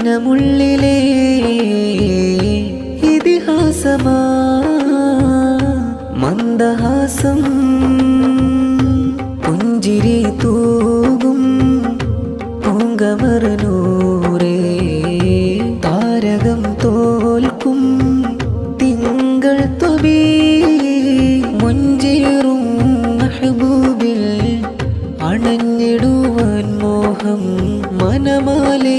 മനമുള്ളിലെ ഇതിഹാസമാ മന്ദഹാസം. പുഞ്ചിരി തൂകും പൂങ്കമറനൂരേ താരകം തോൽക്കും തിങ്കൾ തൊബി. മുഞ്ചേറും മെഹബൂബിൽ അണഞ്ഞിടുവാൻ മോഹം മനമാലേ